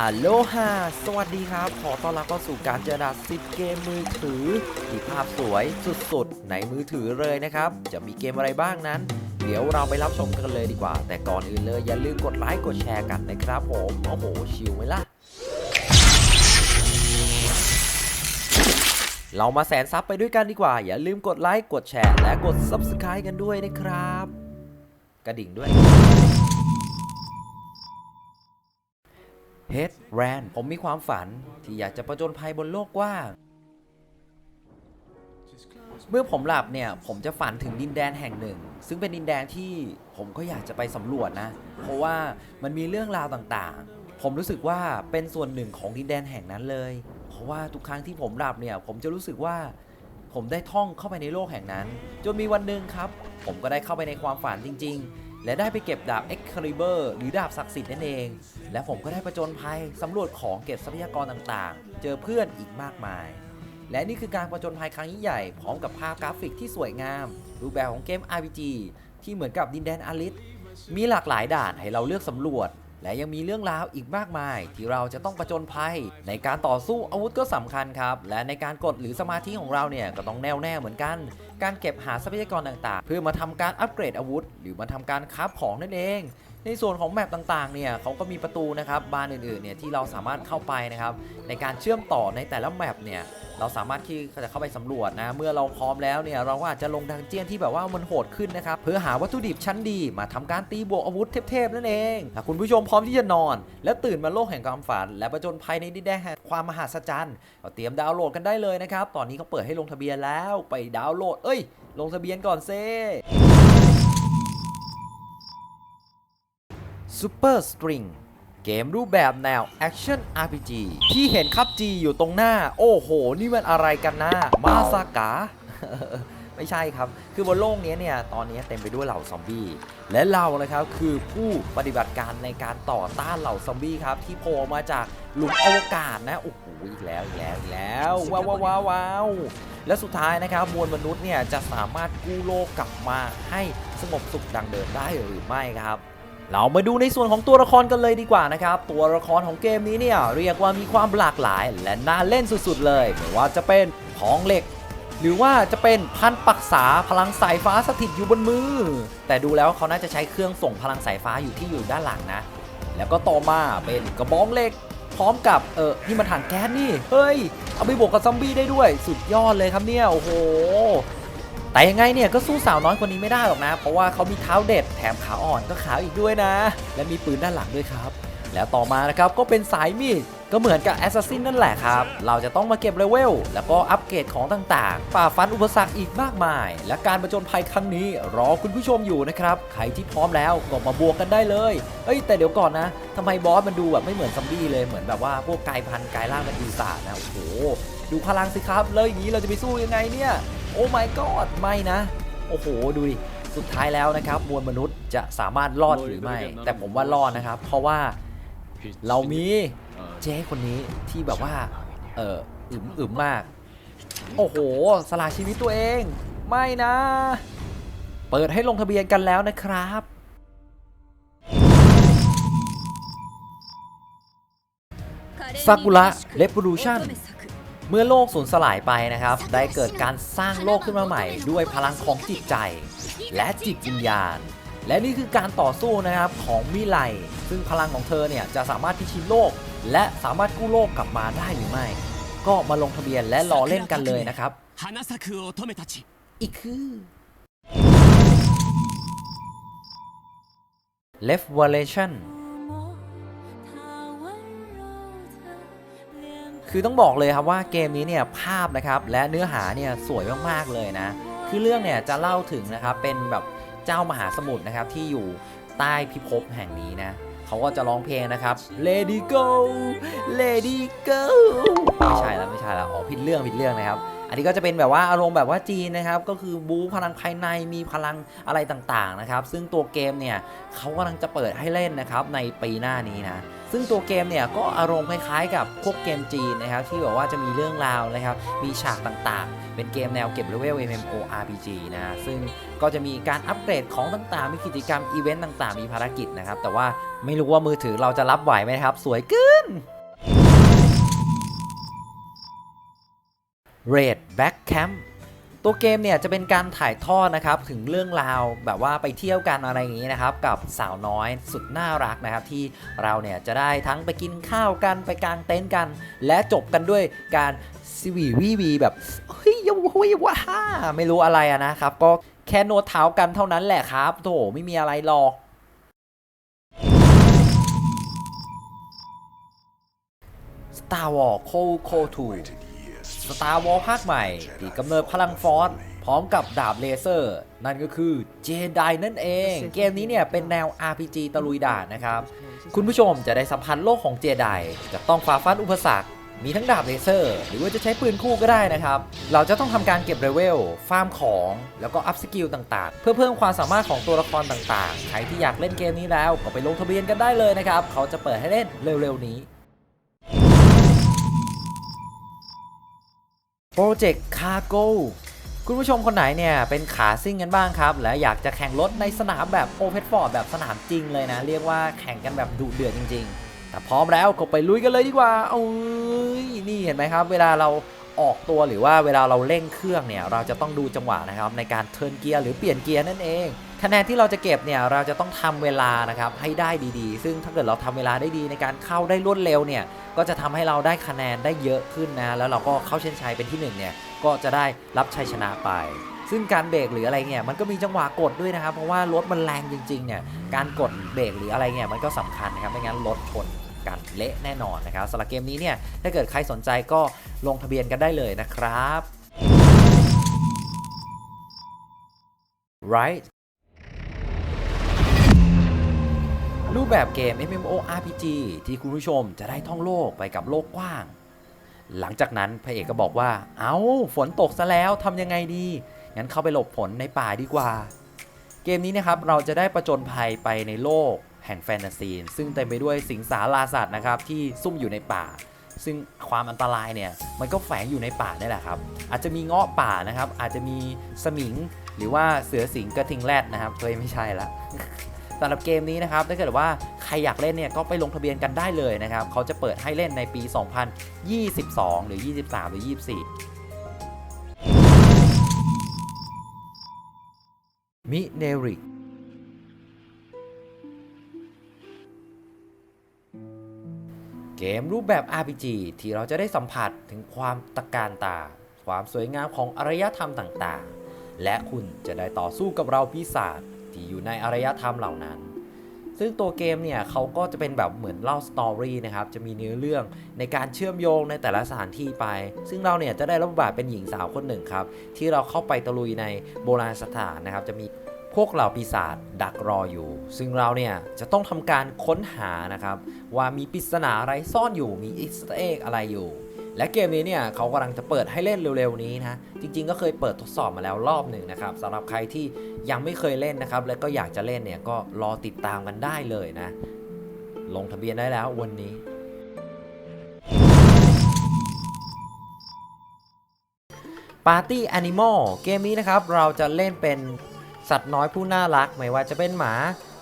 อัลโลฮาสวัสดีครับ ขอต้อนรับเข้าสู่การเจรดาสิบเกมมือถือที่ภาพสวยสุดๆ ในมือถือเลยนะครับ จะมีเกมอะไรบ้างนั้น เดี๋ยวเราไปรับชมกันเลยดีกว่า แต่ก่อนอื่นเลยอย่าลืมกดไลค์กดแชร์กันนะครับผม โอ้โห ชิลไหมล่ะ เรามาแสนซับไปด้วยกันดีกว่า อย่าลืมกดไลค์กดแชร์และกด Subscribe กันด้วยนะครับ กระดิ่งด้วย เฮดแรนผมมีความฝันที่อยากจะประจนภัยบนโลกกว้าง เมื่อผมหลับเนี่ย ผมจะฝันถึงดินแดนแห่งหนึ่ง ซึ่งเป็นดินแดนที่ผมก็อยากจะไปสำรวจนะ เพราะว่ามันมีเรื่องราวต่างๆ ผมรู้สึกว่าเป็นส่วนหนึ่งของดินแดนแห่งนั้นเลย เพราะว่าทุกครั้งที่ผมหลับเนี่ย ผมจะรู้สึกว่าผมได้ท่องเข้าไปในโลกแห่งนั้น จนมีวันหนึ่งครับ ผมก็ได้เข้าไปในความฝันจริง ๆ และได้ไปเก็บดาบ Excalibur หรือดาบศักดิ์สิทธิ์นั่นเอง และผมก็ได้ประจนภัยสำรวจของเก็บทรัพยากรต่างๆ เจอเพื่อนอีกมากมาย และนี่คือการประจนภัยครั้งยิ่งใหญ่ พร้อมกับภาพกราฟิกที่สวยงาม รูปแบบของเกม RPG ที่เหมือนกับดินแดนอาริสมีหลากหลายด่านให้เราเลือกสำรวจ และยังมีเรื่องราวอีกมากมาย ที่เราจะต้องประจนภัย ในการต่อสู้อาวุธก็สำคัญครับ และในการกดหรือสมาธิของเราเนี่ยก็ต้องแน่วแน่เหมือนกัน การเก็บหาทรัพยากรต่างๆ เพื่อมาทำการอัปเกรดอาวุธ หรือมาทำการคราฟของนั่นเอง ในส่วนของแมปต่างๆ เนี่ยเขาก็มีประตูนะครับบานอื่นๆ เนี่ยที่เราสามารถเข้าไปนะครับ ในการเชื่อมต่อในแต่ละแมปเนี่ยเราสามารถที่จะเข้าไปสำรวจนะ เมื่อเราพร้อมแล้วเนี่ยเราก็อาจจะลงดังเจียนที่แบบว่ามันโหดขึ้นนะครับ เพื่อหาวัตถุดิบชั้นดีมาทำการตีบวกอาวุธเทพๆ นั่นเองถ้าคุณผู้ชมพร้อมที่จะนอน และตื่นมาโลกแห่งความฝัน และประจนภัยในดินแดนแห่งความมหัศจรรย์เตรียมดาวน์โหลดกันได้เลยนะครับ ตอนนี้เขาเปิดให้ลงทะเบียนแล้วไปดาวน์โหลด เอ้ย ลงทะเบียนก่อนเซ่ Super String เกมรูปแบบแนว Action RPG ที่เห็นคับจีอยู่ตรงหน้า โอ้โห นี่มันอะไรกันนะ มาซากาไม่ใช่ครับ คือบนโลกนี้เนี่ย ตอนนี้เต็มไปด้วยเหล่าซอมบี้ และเรานะครับ คือผู้ปฏิบัติการในการต่อต้านเหล่าซอมบี้ครับ ที่โผล่มาจากหลุมอวกาศนะ โอ้โห อีกแล้ว อีกแล้ว อีกแล้ว ว้าวว้าวว้าวว้าวและสุดท้ายนะครับมวลมนุษย์เนี่ยจะสามารถกู้โลกกลับมาให้สงบสุขดังเดิมได้หรือไม่ครับ เรามาดูในส่วนของตัวละครกันเลยดีกว่านะครับ ตัวละครของเกมนี้เนี่ยเรียกว่ามีความหลากหลาย และน่าเล่นสุดๆ เลยไม่ว่าจะเป็นของเหล็ก หรือว่าจะเป็นพันปักษาพลังสายฟ้าสถิตอยู่บนมือ แต่ดูแล้วเขาน่าจะใช้เครื่องส่งพลังสายฟ้าอยู่ที่อยู่ด้านหลังนะ แล้วก็ต่อมาเป็นกระบองเหล็ก พร้อมกับเออนี่มันถังแก๊สนี่เฮ้ยเอาไปบวกกับซอมบี้ได้ด้วย สุดยอดเลยครับเนี่ยโอ้โห แต่ยังไงเนี่ยก็สู้สาวน้อยคนนี้ไม่ได้หรอกนะ เพราะว่าเขามีเท้าเด็ดแถมขาอ่อนก็ขาวอีกด้วยนะ และมีปืนด้านหลังด้วยครับ แล้วต่อมานะครับก็เป็นสายมีดก็เหมือนกับแอสซัสซินนั่นแหละครับ เราจะต้องมาเก็บเลเวล แล้วก็อัปเกรดของต่างๆ ฝ่าฟันอุปสรรคอีกมากมาย และการประจนภัยครั้งนี้ รอคุณผู้ชมอยู่นะครับ ใครที่พร้อมแล้วก็มาบวกกันได้เลย เอ้ย แต่เดี๋ยวก่อนนะทำไมบอสมันดูแบบไม่เหมือนซอมบี้เลย เหมือนแบบว่าพวกกายพันธุ์กายล่างมันดีสานะ โอ้โห ดูพลังสิครับ เลยอย่างนี้เราจะไปสู้ยังไงเนี่ย โอ้ my god ไม่นะ โอ้โห ดูดิ สุดท้ายแล้วนะครับ มวลมนุษย์จะสามารถรอดหรือไม่ แต่ผมว่ารอดนะครับ เพราะว่าเรามีเจ๊คนนี้ที่แบบว่า เอออึมอึมมาก โอ้โห สละชีวิตตัวเอง ไม่นะ เปิดให้ลงทะเบียนกันแล้วนะครับซากุระเร v รู o ชั่ l น u เมื่อโลกสูญสลายไปนะครับ ได้เกิดการสร้างโลกขึ้นมาใหม่ ด้วยพลังของจิตใจ และจิตวิญญาณ และนี่คือการต่อสู้นะครับของมิไล ซึ่งพลังของเธอเนี่ยจะสามารถพิชิตโลก และสามารถกู้โลกกลับมาได้หรือไม่ ก็มาลงทะเบียนและรอเล่นกันเลยนะครับอีกคือ Left Variation คือต้องบอกเลยครับว่าเกมนี้เนี่ยภาพนะครับและเนื้อหาเนี่ยสวยมากๆเลยนะ คือเรื่องเนี่ยจะเล่าถึงนะครับเป็นแบบเจ้ามหาสมุทรนะครับที่อยู่ใต้พิภพแห่งนี้นะเขาก็จะร้องเพลงนะครับ Lady Go Lady Go ไม่ใช่แล้วไม่ใช่แล้วอ๋อผิดเรื่องผิดเรื่องนะครับ อันนี้ก็จะเป็นแบบว่าอารมณ์แบบว่าจีนนะครับก็คือบู๊พลังภายในมีพลังอะไรต่างๆนะครับซึ่งตัวเกมเนี่ยเขากำลังจะเปิดให้เล่นนะครับในปีหน้านี้นะซึ่งตัวเกมเนี่ยก็อารมณ์คล้ายๆ กับพวกเกมจีนนะครับที่แบบว่าจะมีเรื่องราวนะครับมีฉากต่างๆ เป็นเกมแนวเก็บเลเวล MMORPG นะฮะซึ่งก็จะมีการอัปเกรดของต่างๆ มีกิจกรรมอีเวนต์ต่างๆ มีภารกิจนะครับแต่ว่าไม่รู้ว่ามือถือเราจะรับไหวไหมครับ สวยเกิน Red Back Camp ตัวเกมเนี่ยจะเป็นการถ่ายทอดนะครับถึงเรื่องราวแบบว่าไปเที่ยวกันอะไรอย่างนี้นะครับกับสาวน้อยสุดน่ารักนะครับที่เราเนี่ยจะได้ทั้งไปกินข้าวกันไปกางเต็นท์กัน และจบกันด้วยการสวีวีวีแบบเฮ้ยยว้ยว้าฮ่าไม่รู้อะไรนะครับ ก็แค่โน้ตเท้ากันเท่านั้นแหละครับโถไม่มีอะไรหรอกตาวอโคโคทู Star Wars Cold Cold 2 Star Wars ภาคใหม่ที่กำเนิดพลังฟอร์สพร้อมกับดาบเลเซอร์ นั่นก็คือเจไดนั่นเอง เกมนี้เนี่ยเป็นแนว RPG ตะลุยด่านนะครับ คุณผู้ชมจะได้สัมผัสโลกของเจไดจะต้องฝ่าฟันอุปสรรคมีทั้งดาบเลเซอร์ หรือว่าจะใช้ปืนคู่ก็ได้นะครับ เราจะต้องทำการเก็บเลเวล ฟาร์มของ แล้วก็อัพสกิลต่างๆ เพื่อเพิ่มความสามารถของตัวละครต่างๆ ใครที่อยากเล่นเกมนี้แล้วก็ไปลงทะเบียนกันได้เลยนะครับ เขาจะเปิดให้เล่นเร็วๆนี้ โปรเจกต์คาร์โกคุณผู้ชมคนไหนเนี่ย เป็นขาซิ่งกันบ้างครับ และอยากจะแข่งรถในสนามแบบโอเพนฟอร์ดแบบสนามจริงเลยนะ เรียกว่าแข่งกันแบบดุเดือดจริง ๆ แต่พร้อมแล้วก็ไปลุยกันเลยดีกว่า เอ้ยนี่เห็นไหมครับ เวลาเรา ออกตัวหรือว่าเวลาเราเร่งเครื่องเนี่ยเราจะต้องดูจังหวะนะครับในการเทิร์นเกียร์หรือเปลี่ยนเกียร์นั่นเอง คะแนนที่เราจะเก็บเนี่ยเราจะต้องทำเวลานะครับให้ได้ดีๆ ซึ่งถ้าเกิดเราทำเวลาได้ดีในการเข้าได้รวดเร็วเนี่ยก็จะทำให้เราได้คะแนนได้เยอะขึ้นนะแล้วเราก็เข้าเส้นชัยเป็นที่หนึ่งเนี่ยก็จะได้รับชัยชนะไปซึ่งการเบรกหรืออะไรเนี่ยมันก็มีจังหวะกดด้วยนะครับ เพราะว่ารถมันแรงจริงๆเนี่ยการกดเบรกหรืออะไรเนี่ยมันก็สำคัญนะครับไม่งั้นรถชน กันเละแน่นอนนะครับสำหรับเกมนี้เนี่ยถ้าเกิดใครสนใจก็ลงทะเบียนกันได้เลยนะครับ right รูปแบบเกม MMORPG ที่คุณผู้ชมจะได้ท่องโลกไปกับโลกกว้าง หลังจากนั้นพระเอกก็บอกว่า เอา้า ฝนตกซะแล้วทำยังไงดี งั้นเข้าไปหลบฝนในป่าดีกว่า เกมนี้นะครับเราจะได้ประจนภัยไปในโลก แห่งแฟนตาซีซึ่งเต็มไปด้วยสิงสาราสัตว์นะครับที่ซุ่มอยู่ในป่า ซึ่งความอันตรายเนี่ยมันก็แฝงอยู่ในป่านี่แหละครับ อาจจะมีเงาะป่านะครับ อาจจะมีสมิง หรือว่าเสือสิงกระทิงแรดนะครับเฮ้ยไม่ใช่ละสำหรับเกมนี้นะครับถ้าเกิดว่าใครอยากเล่นเนี่ยก็ไปลงทะเบียนกันได้เลยนะครับเขาจะเปิดให้เล่นในปี 2022 หรือ 23 หรือ 24มิเนริก เกมรูปแบบ RPG ที่เราจะได้สัมผัสถึงความตะการตา ความสวยงามของอารยธรรมต่างๆ และคุณจะได้ต่อสู้กับเราปีศาจที่อยู่ในอารยธรรมเหล่านั้น ซึ่งตัวเกมเนี่ยเขาก็จะเป็นแบบเหมือนเล่าสตอรี่นะครับ จะมีเนื้อเรื่องในการเชื่อมโยงในแต่ละสถานที่ไป ซึ่งเราเนี่ยจะได้รับบทบาทเป็นหญิงสาวคนหนึ่งครับ ที่เราเข้าไปตะลุยในโบราณสถานนะครับ จะมี พวกเหล่าปีศาจดักรออยู่ ซึ่งเราเนี่ยจะต้องทำการค้นหานะครับ ว่ามีปริศนาอะไรซ่อนอยู่มีอีสเอ็กอะไรอยู่ และเกมนี้เนี่ยเขากำลังจะเปิดให้เล่นเร็วๆนี้นะจริงๆก็เคยเปิดทดสอบมาแล้วรอบหนึ่งนะครับสำหรับใครที่ยังไม่เคยเล่นนะครับ และก็อยากจะเล่นเนี่ยก็รอติดตามกันได้เลยนะ ลงทะเบียนได้แล้ววันนี้ Party Animal เกมนี้นะครับเราจะเล่นเป็น สัตว์น้อยผู้น่ารักไม่ว่าจะเป็นหมา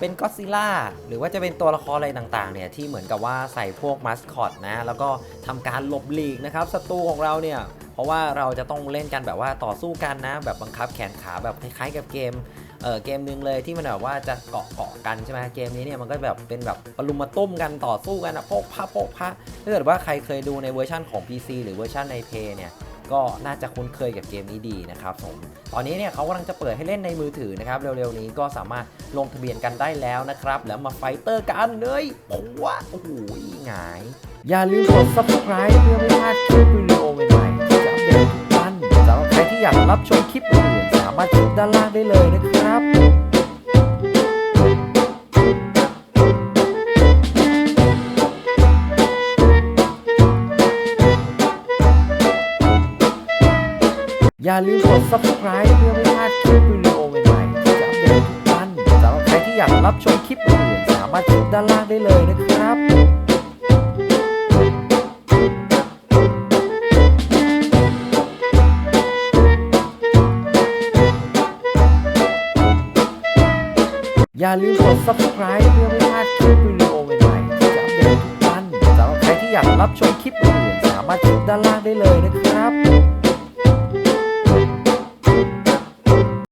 เป็นก็ซิล่าหรือว่าจะเป็นตัวละครอะไรต่างๆเนี่ยที่เหมือนกับว่าใส่พวกมัสคอตนะแล้วก็ทำการหลบหลีกนะครับศัตรูของเราเนี่ยเพราะว่าเราจะต้องเล่นกันแบบว่าต่อสู้กันนะ แบบบังคับแขนขาแบบคล้ายๆกับเกมเออเกมหนึ่งเลยที่มันแบบว่าจะเกาะเกาะกันใช่ไหมเกมนี้เนี่ยมันก็แบบเป็นแบบปรุมมาตุ้มกันต่อสู้กันอะโปกพะโปกพะถ้าเกิดว่าใครเคยดูในเวอร์ชันของ PC หรือเวอร์ชันใน p พเนี่ย ก็น่าจะคุ้นเคยกับเกมนี้ดีนะครับผมตอนนี้เนี่ยเขากำลังจะเปิดให้เล่นในมือถือนะครับเร็วๆนี้ก็สามารถลงทะเบียนกันได้แล้วนะครับ แล้วมาไฟเตอร์กันเลยผมว่าโอ้โหหงาย อย่าลืมกด subscribe เพื่อไม่พลาดคลิปวิดีโอใหม่ๆที่จะอัปเดตทุกวันสำหรับใครที่อยากรับชมคลิปอื่นๆสามารถคลิกด้านล่างได้เลยนะครับ อย่าลืมกด subscribe เพื่อไม่พลาดคลิปวิดีโอใหม่ๆที่จะอัปเดตทุกวันสำหรับใครที่อยากรับชมคลิปอื่นสามารถคลิกด้านล่างได้เลยนะครับอย่าลืมกด subscribe เพื่อไม่พลาดคลิปวิดีโอใหม่ๆที่จะอัปเดตทุกวันสำหรับใครที่อยากรับชมคลิปอื่นสามารถคลิกด้านล่างได้เลยนะครับ